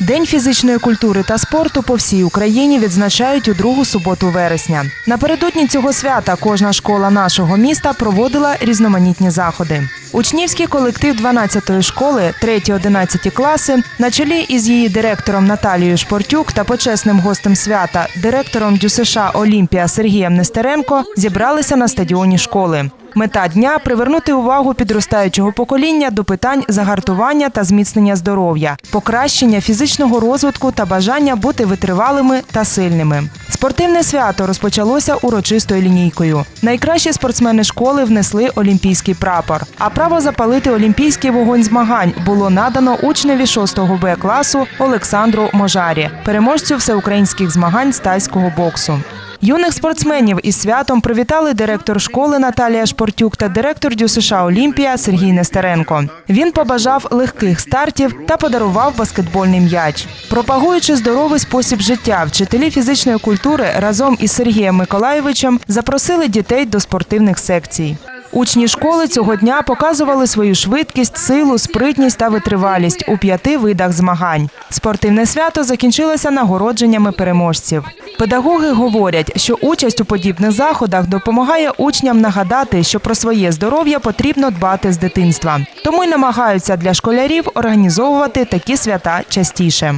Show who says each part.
Speaker 1: День фізичної культури та спорту по всій Україні відзначають у другу суботу вересня. Напередодні цього свята кожна школа нашого міста проводила різноманітні заходи. Учнівський колектив 12-ї школи, 3-11 класи, на чолі із її директором Наталією Шпортюк та почесним гостем свята, директором ДЮСШ Олімпія Сергієм Нестеренко, зібралися на стадіоні школи. Мета дня привернути увагу підростаючого покоління до питань загартування та зміцнення здоров'я, покращення фізичного розвитку та бажання бути витривалими та сильними. Спортивне свято розпочалося урочистою лінійкою. Найкращі спортсмени школи внесли олімпійський прапор. А право запалити олімпійський вогонь змагань було надано учневі 6 Б класу Олександру Можарі, переможцю всеукраїнських змагань з тайського боксу. Юних спортсменів із святом привітали директор школи Наталія Шпортюк та директор ДЮСШ Олімпія Сергій Нестеренко. Він побажав легких стартів та подарував баскетбольний м'яч. Пропагуючи здоровий спосіб життя, вчителі фізичної культури разом із Сергієм Миколаєвичем запросили дітей до спортивних секцій. Учні школи цього дня показували свою швидкість, силу, спритність та витривалість у п'яти видах змагань. Спортивне свято закінчилося нагородженнями переможців. Педагоги говорять, що участь у подібних заходах допомагає учням нагадати, що про своє здоров'я потрібно дбати з дитинства. Тому й намагаються для школярів організовувати такі свята частіше.